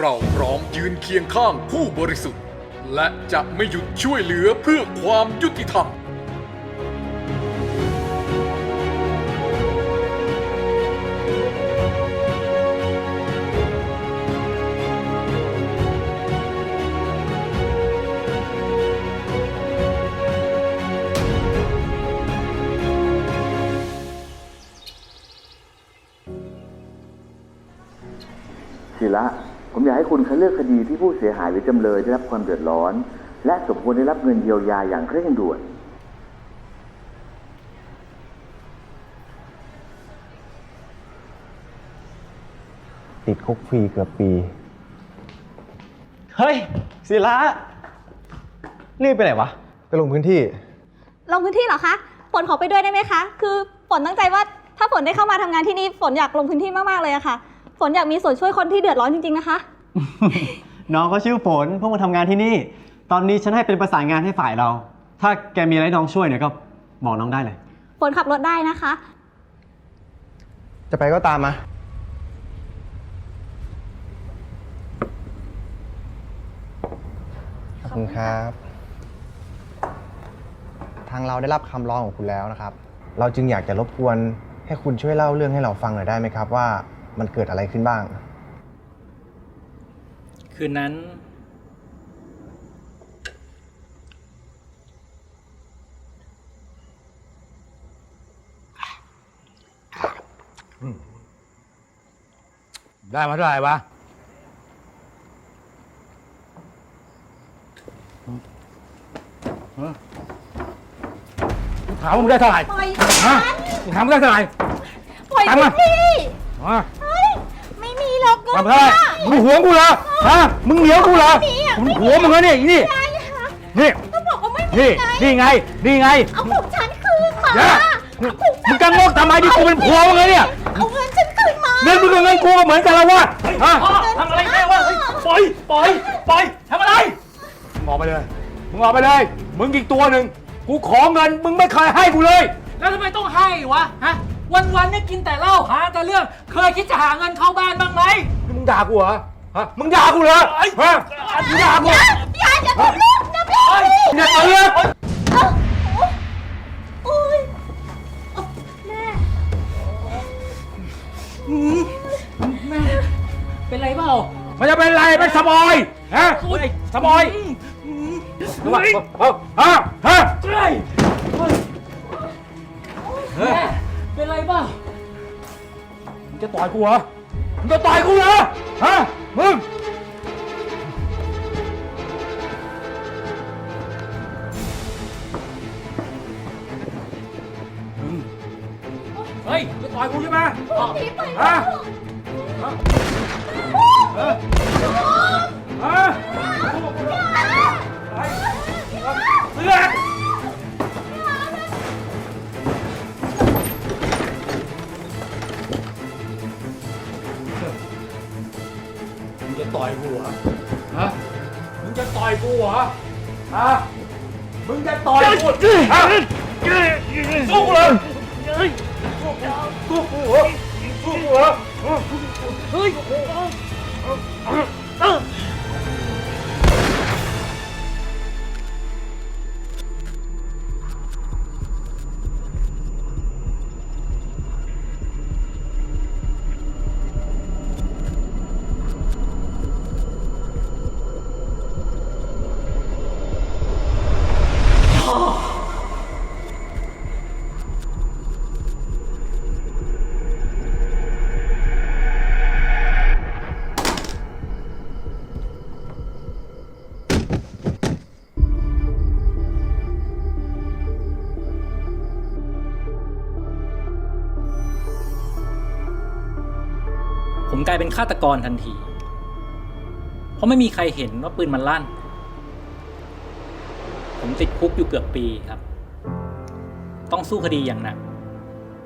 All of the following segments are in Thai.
เราพร้อมยืนเคียงข้างผู้บริสุทธิ์ และจะไม่หยุดช่วยเหลือเพื่อความยุติธรรมศิระ ให้คุณคัดเลือกคดีที่ผู้เสียหายหรือจำเลยได้รับความเดือดร้อน และสมควรได้รับเงินเยียวยาอย่างเร่งด่วนติดคุกฟรีเกือบปี เฮ้ยศิระรีบไปไหนวะ ไปลงพื้นที่ ลงพื้นที่เหรอคะ ฝนขอไปด้วยได้ไหมคะ คือฝนตั้งใจว่าถ้าฝนได้เข้ามาทำงานที่นี่ ฝนอยากลงพื้นที่มาก ๆ เลยอะค่ะ ฝนอยากมีส่วนช่วยคนที่เดือดร้อนจริง ๆ นะคะ น้องเขาชื่อฝนเพิ่งมาทำงานที่นี่ ตอนนี้ฉันให้เป็นประสานงานให้ฝ่ายเรา ถ้าแกมีอะไรให้น้องช่วยเนี่ยก็บอกน้องได้เลย ฝนขับรถได้นะคะ จะไปก็ตามมา ขอบคุณครับ ทางเราได้รับคำร้องของคุณแล้วนะครับ เราจึงอยากจะรบกวนให้คุณช่วยเล่าเรื่องให้เราฟังหน่อยได้ไหมครับว่ามันเกิดอะไรขึ้นบ้าง คืนนั้น ได้มาเท่าไหร่วะถามว่ามึงได้เท่าไหร่ปล่อยฮะมึงถามมึงได้เท่าไหร่ปล่อยตามมา หรอกเงิมานเท่าไหร่มึงหวงกูเหรอฮะมึงเหนียวกูเหรอไม่มีอะมึงหวงมึงเหรอเนี่ยนี่ได้ค่ะนี่ก็บอกว่าไม่มีนี่ไงนี่ไงนี่ไง เอาของฉันคืนมาเดี๋ยวมึงกังงกทำไมที่กูเป็นผัวมึงเลยเนี่ยเอาเงินฉันคืนมาเงินมึงกับเงินกูก็เหมือนกันแล้ววะฮะทำอะไรแม่วะเฮ้ยปล่อยปล่อยปล่อยทำอะไร มึงออกไปเลย มึงออกไปเลย มึงอีกตัวหนึ่งกูขอเงินมึงไม่เคยให้กูเลย แล้วทำไมต้องให้วะฮะ วันๆเนี่ยกินแต่เหล้าหาแต่เรื่อง เคยคิดจะหาเงินเข้าบ้านบ้างไหมนี่มึงด่ากูเหรอฮะมึงด่ากูเหรอฮะมึงด่ากูอย่าอย่าทำลูกนะพี่มึงอย่าเตือนเอ้าโอ๊ยแม่เป็นไรเปล่ามันจะเป็นไรเป็นสมอยฮะโอ๊ยสมอยเฮ้ยฮะฮะเฮ้ย แม่ เป็นไรเปล่ามึงจะต่อยกูเหรอมึงจะต่อยกูเหรอฮะมึงเฮ้ยจะต่อยกูใช่ไหมพี่ไปฮะฮะฮะเสือก ต่อยกูเหรอฮะมึงจะต่อยกูเหรอฮะมึงจะต่อยกูฮะสู้กูเลยสู้กูเหรอสู้กูเหรอเฮ้ย ผมกลายเป็นฆาตกรทันที เพราะไม่มีใครเห็นว่าปืนมันลั่น ผมติดคุกอยู่เกือบปีครับ ต้องสู้คดีอย่างหนัก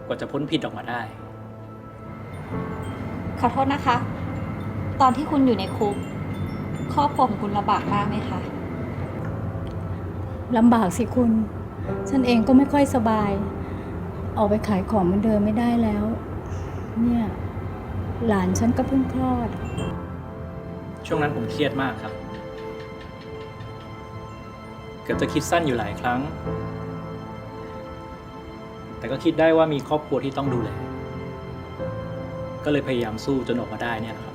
กว่าจะพ้นผิดออกมาได้ ขอโทษนะคะ ตอนที่คุณอยู่ในคุก ครอบครัวของคุณลำบากมากไหมคะ ลำบากสิคุณ ฉันเองก็ไม่ค่อยสบาย ออกไปขายของเหมือนเดิมไม่ได้แล้ว เนี่ย หลานฉันก็เพิ่งคลอด ช่วงนั้นผมเครียดมากครับ เกือบจะคิดสั้นอยู่หลายครั้ง แต่ก็คิดได้ว่ามีครอบครัวที่ต้องดูแล ก็เลยพยายามสู้จนออกมาได้เนี่ยนะครับ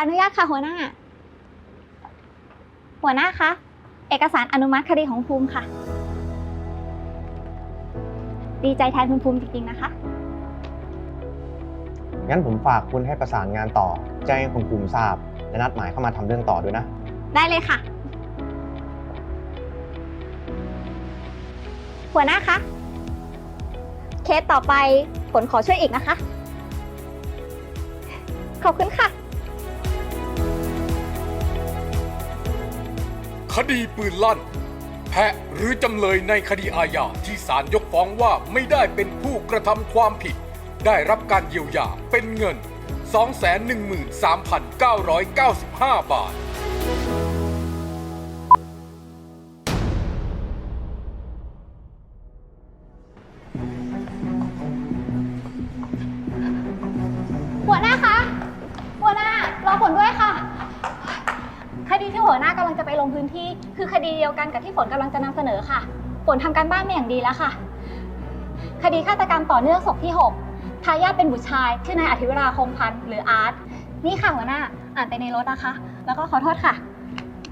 ออนุญาตค่ะหัวหน้า หัวหน้าคะ เอกสารอนุมัติคดีของภูมิค่ะ ดีใจแทนคุณภูมิจริงๆนะคะ งั้นผมฝากคุณให้ประสานงานต่อแจ้งให้คุณภูมิทราบ และนัดหมายเข้ามาทำเรื่องต่อด้วยนะ ได้เลยค่ะ หัวหน้าคะ เคสต่อไปฝนขอช่วยอีกนะคะ ขอบคุณค่ะ ดีปืนลั่น แพะหรือจำเลยในคดีอาญาที่ศาลยกฟ้องว่าไม่ได้เป็นผู้กระทำความผิด ได้รับการเยียวยาเป็นเงิน 213,995 บาท เดียวกันกับที่ฝนกำลังจะนำเสนอค่ะ ฝนทำการบ้านมาอย่างดีแล้วค่ะ คดีฆาตกรรมต่อเนื่องศพที่ 6 ทายาทเป็นบุตรชาย ชื่อนายอธิวราคงพันธ์หรืออาร์ต นี่ค่ะหัวหน้า อ่านไปในรถนะคะ แล้วก็ขอโทษค่ะ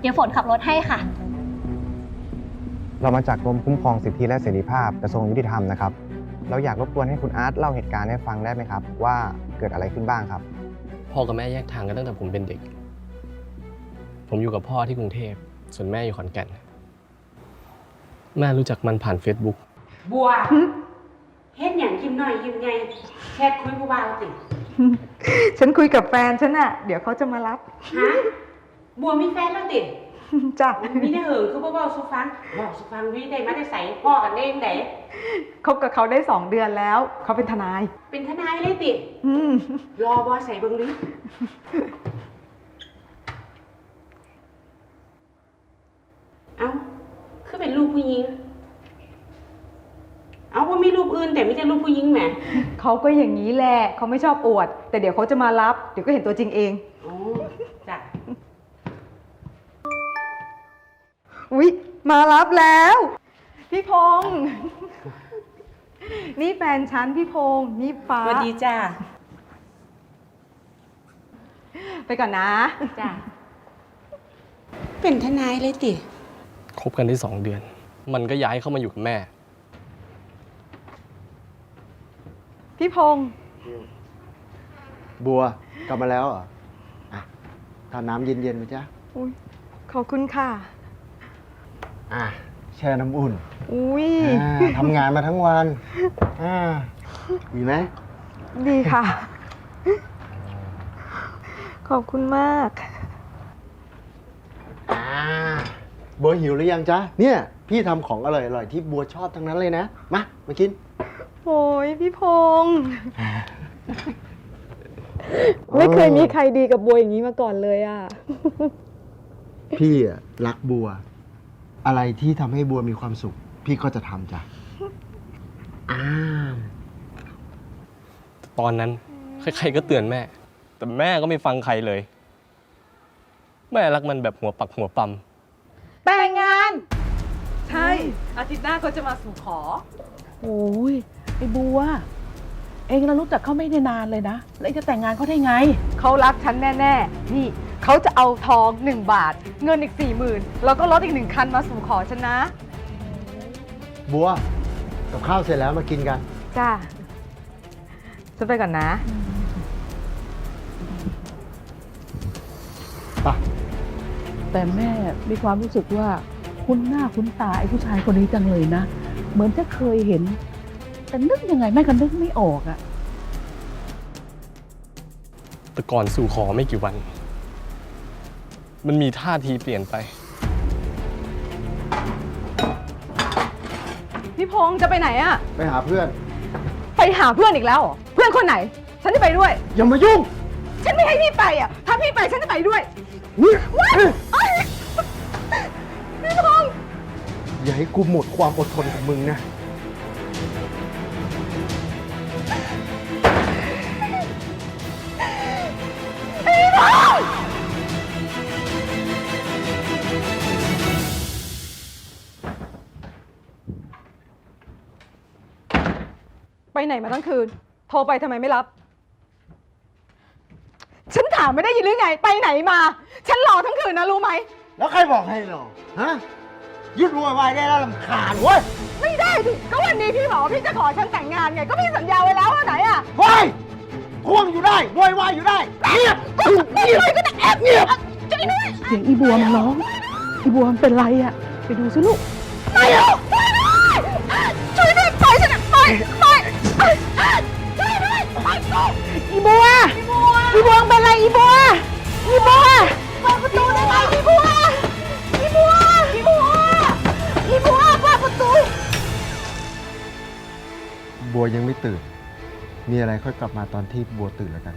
เดี๋ยวฝนขับรถให้ค่ะ เรามาจากกรมคุ้มครองสิทธิและเสรีภาพกระทรวงยุติธรรมนะครับ เราอยากรบกวนให้คุณอาร์ตเล่าเหตุการณ์ให้ฟังได้ไหมครับ ว่าเกิดอะไรขึ้นบ้างครับ พ่อกับแม่แยกทางกันตั้งแต่ผมเป็นเด็ก ผมอยู่กับพ่อที่กรุงเทพ ส่วนแม่อยู่ขอนแก่น แม่รู้จักมันผ่าน Facebook บัวเฮ็ดอย่างยิ้มหน่อยยิ้มไงแค่คุยผู้บ่าวสิฉันคุยกับแฟนฉันอะเดี๋ยวเขาจะมารับ ฮะบัวมีแฟนแล้วติจ้ะมีได้เหิงคือบ่เว้าสุฟังเว้าสุฟังวิได้มาได้ใส่พ่อกันได้ยังไงคบกับเขาได้สองเดือนแล้ว เขาเป็นทนาย เป็นทนายเลยติ อืมรอบ่ใส่เบิ่งลิเอ้า คือเป็นรูปผู้หญิง เอ้าว่ามีรูปอื่ นแต่ไม่ใช่รูปผู้หญิงแหมเขาก็อย่างนี้แหละเขาไม่ชอบอวด แต่เดี๋ยวเขาจะมารับ เดี๋ยวก็เห็นตัวจริงเอง อ๋อจ้ะอุ๊ยมารับแล้ว พี่พงษ์นี่แฟนฉันพี่พงษ์นี่ฟ้าสวัสดีจ้าไปก่อนนะ จ้าเป็นทนายเลยติ คบกันได้สองเดือน มันก็ย้ายเข้ามาอยู่กับแม่ พี่พงษ์บัวกลับมาแล้วเหรออะทานน้ำเย็นๆไหมจ๊ะ อุ๊ยขอบคุณค่ะ อะแช่น้ำอุ่นอุ้ยอ่าทำงานมาทั้งวันอ่าดีไหมดีค่ะ ขอบคุณมาก อ่าบัวหิวหรือยังจ๊ะ เนี่ย พี่ทำของอร่อยๆที่บัวชอบทั้งนั้นเลยนะ มา มากิน โอ้ยพี่พงษ์ ไม่เคยมีใครดีกับบัวอย่างนี้มาก่อนเลยอะ พี่อะรักบัว อะไรที่ทำให้บัวมีความสุข พี่ก็จะทำจ้ะอ้าวตอนนั้นใครๆก็เตือนแม่ แต่แม่ก็ไม่ฟังใครเลย แม่รักมันแบบหัวปักหัวปั๊มแต่งงาน ใช่ อาทิตย์หน้าเขาจะมาสู่ขอ โอ้ย ไอ้บัว เองเรารู้จักเขาไม่ได้นานเลยนะ แล้วเองจะแต่งงานเขาได้ไง เขารักฉันแน่ๆ นี่เขาจะเอาทองหนึ่งบาท เงินอีกสี่หมื่นแล้วก็รถอีกหนึ่งคันมาสู่ขอฉันนะ บัว กับข้าวเสร็จแล้วมากินกัน จ้าฉันไปก่อนนะ ไป แต่แม่มีความรู้สึกว่า คุ้นหน้าคุ้นตาไอ้ผู้ชายคนนี้จังเลยนะ เหมือนจะเคยเห็น แต่นึกยังไงแม่ก็นึกไม่ออกอะแต่ก่อนสู่ขอไม่กี่วัน มันมีท่าทีเปลี่ยนไป พี่พงษ์จะไปไหนอะไปหาเพื่อน ไปหาเพื่อนอีกแล้วเหรอเพื่อนคนไหน ฉันจะไปด้วย อย่ามายุ่งฉันไม่ให้พี่ไปอะถ้าพี่ไปฉันจะไปด้วยนี่ว้ายเอ้ยพี่พงษ์อย่าให้กูหมดความอดทนกับมึงนะ ไปไหนมาทั้งคืน โทรไปทำไมไม่รับ ฉันถามไม่ได้ยินหรือไง ไปไหนมา ฉันรอทั้งคืนนะรู้ไหม แล้วใครบอกให้รอฮะหยุดโวยวายได้แล้วลำคาญเว้ยไม่ได้ดิก็วันนี้พี่บอกว่าพี่จะขอฉันแต่งงานไง ก็พี่สัญญาไว้แล้วว่าไหนอะเฮ้ยควงอยู่ได้โวยวายอยู่ได้ เงียบเงียบก็จะแอบเงียบใจด้วย เสียงอีบัวมันร้อง อีบัวมันเป็นไรอะไปดูสิลูก ไม่เอาไม่ได้ช่วยด้วยปล่อยฉันปล่อยปล่อยช่วยด้วยปล่ อยกูอีบัวอีบัวเป็นไรอีบัวอีบัวเปิดประตูได้ไหมอีบัวอีบัวอีบัวอีบัวเปิดประตู บัวยังไม่ตื่น มีอะไรค่อยกลับมาตอนที่บัวตื่นแล้วกัน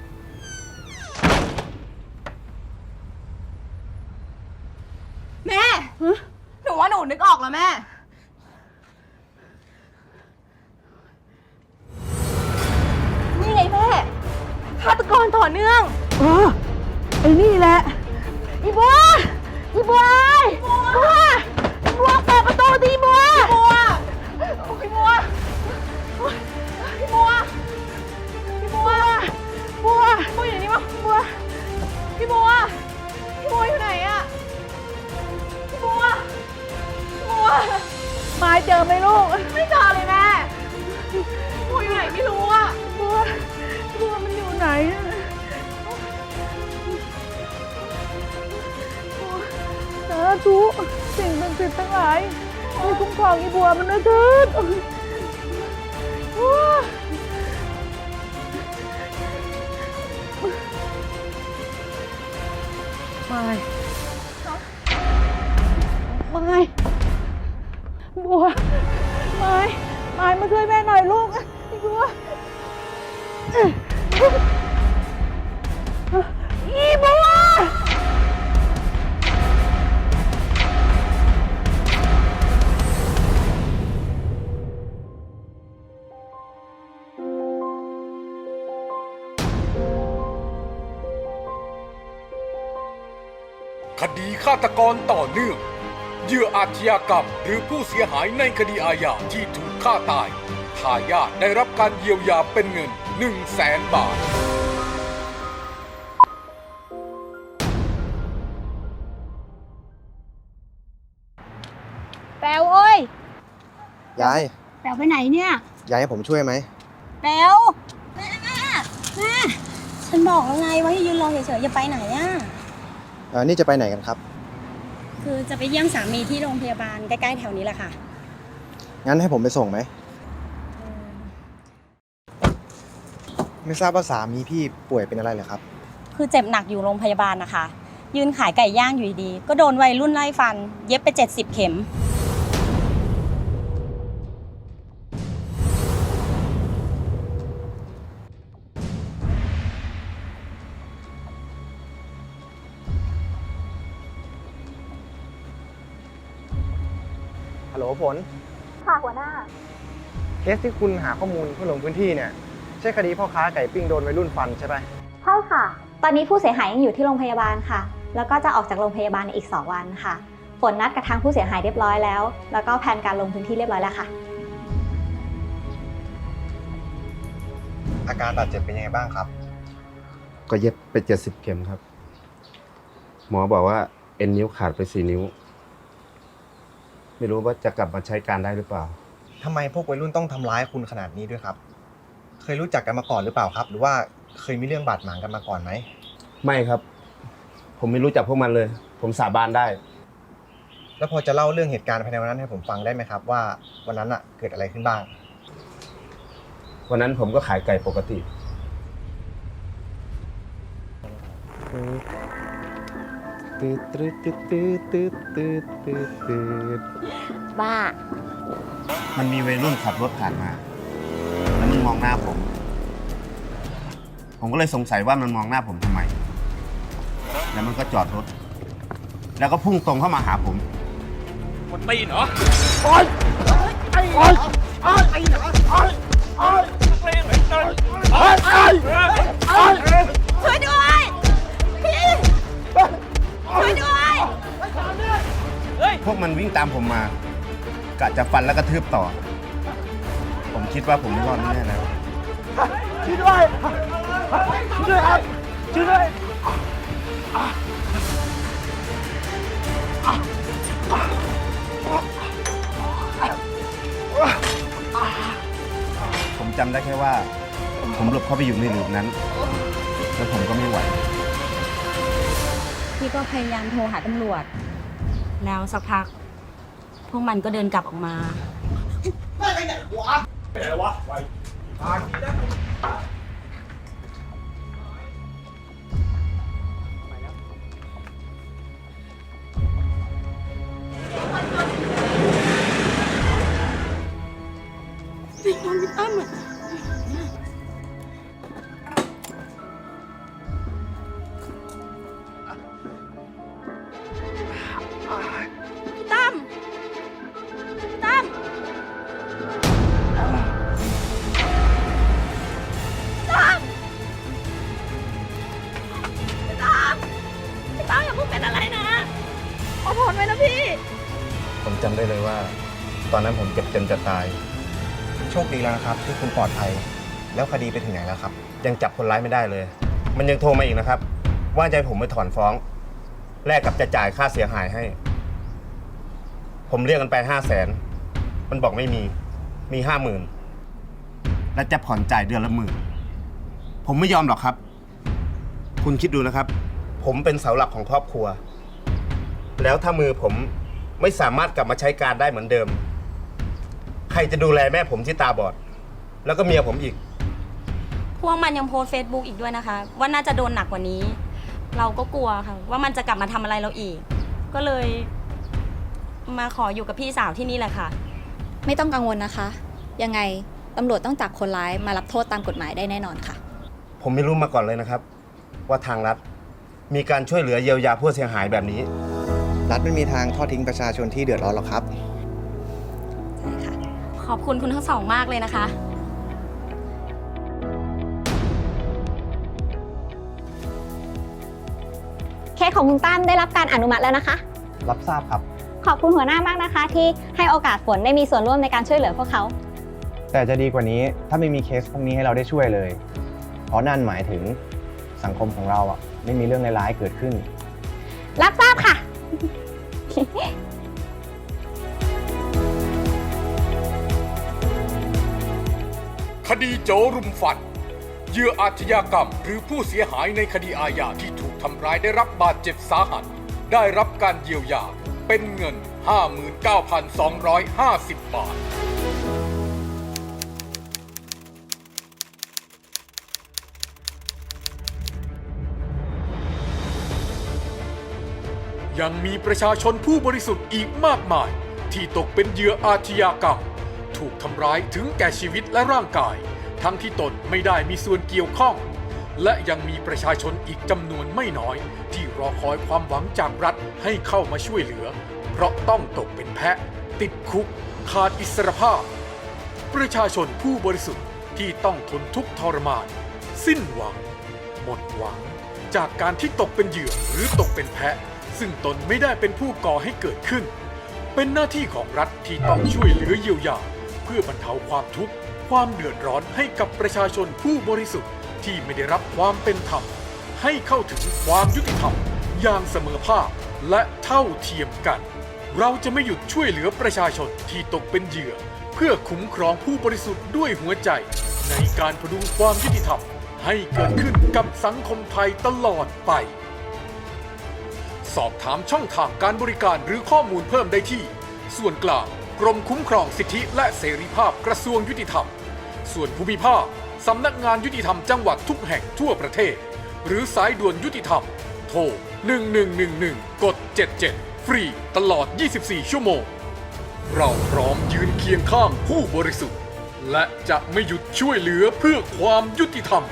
แม่ หนูว่าหนูนึกออกแล้วแม่ ทธิ์ทั้งหลายให้คุ้มครองอีบัวมันนะเถิดบัวไม่ไม่บัวไม่ไม่มาช่วยแม่หน่อยลูกอีบัว ฆาตกรต่อเนื่องเหยื่ออาชญากรรมหรือผู้เสียหายในคดีอาญาที่ถูกฆ่าตายทายาทได้รับการเยียวยาเป็นเงิน 1 0 0 0 0แสนบาท แปลวเอ้ย ยาย แปลวไปไหนเนี่ย ยายให้ผมช่วยไหม แปลวแม่แม่แม่ฉันบอกแล้วไงว่าให้ยืนรอเฉยๆอย่าไปไหนอะ เออนี่จะไปไหนกันครับ คือจะไปเยี่ยมสามีที่โรงพยาบาลใกล้ๆแถวนี้แหละค่ะ งั้นให้ผมไปส่งไหม ไม่ทราบว่าสามีพี่ป่วยเป็นอะไรเหรอครับ คือเจ็บหนักอยู่โรงพยาบาลนะคะ ยืนขายไก่ย่างอยู่ดีๆก็โดนวัยรุ่นไล่ฟัน เย็บไป 70 เข็ม โหลฝนค่ะหัวหน้า เคสที่คุณหาข้อมูลเพื่อลงพื้นที่เนี่ย ใช่คดีพ่อค้าไก่ปิ้งโดนวัยรุ่นฟันใช่ไหมใช่ค่ะ ตอนนี้ผู้เสียหายยังอยู่ที่โรงพยาบาลค่ะ แล้วก็จะออกจากโรงพยาบาลในอีก 2 วันค่ะ ฝนนัดกับทางผู้เสียหายเรียบร้อยแล้ว แล้วก็แผนการลงพื้นที่เรียบร้อยแล้วค่ะ อาการบาดเจ็บเป็นยังไงบ้างครับ ก็เย็บไปเจ็ดสิบเข็มครับ หมอบอกว่าเอ็นนิ้วขาดไปสี่นิ้ว ไม่รู้ว่าจะกลับมาใช้การได้หรือเปล่า ทำไมพวกวัยรุ่นต้องทำร้ายคุณขนาดนี้ด้วยครับ เคยรู้จักกันมาก่อนหรือเปล่าครับ หรือว่าเคยมีเรื่องบาดหมางกันมาก่อนไหม ไม่ครับ ผมไม่รู้จักพวกมันเลย ผมสาบานได้ แล้วพอจะเล่าเรื่องเหตุการณ์ภายในวันนั้นให้ผมฟังได้ไหมครับ ว่าวันนั้นอะเกิดอะไรขึ้นบ้าง วันนั้นผมก็ขายไก่ปกติ ตืดตืดตืดตืดตืดตืดตืดตืดบ้า มันมีวัยรุ่นขับรถผ่านมา แล้วมันมองหน้าผม ผมก็เลยสงสัยว่ามันมองหน้าผมทำไม แล้วมันก็จอดรถ แล้วก็พุ่งตรงเข้ามาหาผม มันตีนเหรอโอ๊ยไอ้โอ๊ยโอ๊ยไอ้โอ๊ยโอ๊ยโอ๊ยเล่นไหนเต้นโอ๊ยโอ๊ยโอ๊ยช่วยด้วย ช่วยด้วย พวกมันวิ่งตามผมมากะจะฟันแล้วก็ทืบต่อ ผมคิดว่าผมไม่รอดแน่ๆแล้ว ช่วยด้วยช่วยด้วยครับช่วยด้วยผมจำได้แค่ว่า ผมหลบเข้าไปอยู่ในหลืบนั้น แล้วผมก็ไม่ไหว พี่ก็พยายามโทรหาตำรวจ แล้วสักพัก พวกมันก็เดินกลับออกมา ไป็นไงวะไปทางนี้นะ ตอนนั้นผมเจ็บจนจะตาย โชคดีแล้วนะครับ ที่คุณปลอดภัย แล้วคดีไปถึงไหนแล้วครับ ยังจับคนร้ายไม่ได้เลย มันยังโทรมาอีกนะครับ ว่าจะให้ผมไปถอนฟ้อง แลกกับจะจ่ายค่าเสียหายให้ ผมเรียกกันไปห้าแสนมันบอกไม่มีมีห้าหมื่นและจะผ่อนจ่ายเดือนละหมื่นผมไม่ยอมหรอกครับ คุณคิดดูนะครับ ผมเป็นเสาหลักของครอบครัว แล้วถ้ามือผมไม่สามารถกลับมาใช้การได้เหมือนเดิม ใครจะดูแลแม่ผมที่ตาบอด แล้วก็เมียผมอีก พวกมันยังโพสเฟซบุ๊กอีกด้วยนะคะ ว่าน่าจะโดนหนักกว่านี้ เราก็กลัวค่ะ ว่ามันจะกลับมาทำอะไรเราอีก ก็เลย มาขออยู่กับพี่สาวที่นี่แหละค่ะ ไม่ต้องกังวลนะคะ ยังไงตำรวจต้องจับคนร้ายมารับโทษตามกฎหมายได้แน่นอนค่ะ ผมไม่รู้มาก่อนเลยนะครับ ว่าทางรัฐมีการช่วยเหลือเยียวยาผู้เสียหายแบบนี้ รัฐไม่มีทางทอดทิ้งประชาชนที่เดือดร้อนหรอกครับ ขอบคุณคุณทั้งสองมากเลยนะคะ เคสของคุณตั้มได้รับการอนุมัติแล้วนะคะ รับทราบครับ ขอบคุณหัวหน้ามากนะคะ ที่ให้โอกาสฝนได้มีส่วนร่วมในการช่วยเหลือพวกเขา แต่จะดีกว่านี้ถ้าไม่มีเคสพวกนี้ให้เราได้ช่วยเลย เพราะนั่นหมายถึงสังคมของเราอะไม่มีเรื่องร้ายๆเกิดขึ้น รับทราบค่ะ คดีโจรุมฟันเหยื่ออาชญากรรม หรือผู้เสียหายในคดีอาญาที่ถูกทำร้ายได้รับบาดเจ็บสาหัส ได้รับการเยียวยา เป็นเงิน 59,250 บาท ยังมีประชาชนผู้บริสุทธิ์อีกมากมาย ที่ตกเป็นเหยื่ออาชญากรรม ถูกทำร้ายถึงแก่ชีวิตและร่างกาย ทั้งที่ตนไม่ได้มีส่วนเกี่ยวข้อง และยังมีประชาชนอีกจำนวนไม่น้อย ที่รอคอยความหวังจากรัฐให้เข้ามาช่วยเหลือ เพราะต้องตกเป็นแพะ ติดคุก ขาดอิสรภาพ ประชาชนผู้บริสุทธิ์ที่ต้องทนทุกข์ทรมาน สิ้นหวัง หมดหวัง จากการที่ตกเป็นเหยื่อหรือตกเป็นแพะ ซึ่งตนไม่ได้เป็นผู้ก่อให้เกิดขึ้นเป็นหน้าที่ของรัฐที่ต้องช่วยเหลือเยียวยา พื่อบรรเทาความทุกข์ ความเดือดร้อนให้กับประชาชนผู้บริสุทธิ์ที่ไม่ได้รับความเป็นธรรม ให้เข้าถึงความยุติธรรม อย่างเสมอภาคและเท่าเทียมกัน เราจะไม่หยุดช่วยเหลือประชาชนที่ตกเป็นเหยื่อ เพื่อคุ้มครองผู้บริสุทธิ์ด้วยหัวใจ ในการพดุงความยุติธรรม ให้เกิดขึ้นกับสังคมไทยตลอดไป สอบถามช่องทางการบริการหรือข้อมูลเพิ่มได้ที่ ส่วนกลาง กรมคุ้มครองสิทธิและเสรีภาพกระทรวงยุติธรรม ส่วนภูมิภาคสำนักงานยุติธรรมจังหวัดทุกแห่งทั่วประเทศ หรือสายด่วนยุติธรรม โทร 1111 กด 77 ฟรีตลอด 24 ชั่วโมง เราพร้อมยืนเคียงข้างผู้บริสุทธิ์ และจะไม่หยุดช่วยเหลือเพื่อความยุติธรรม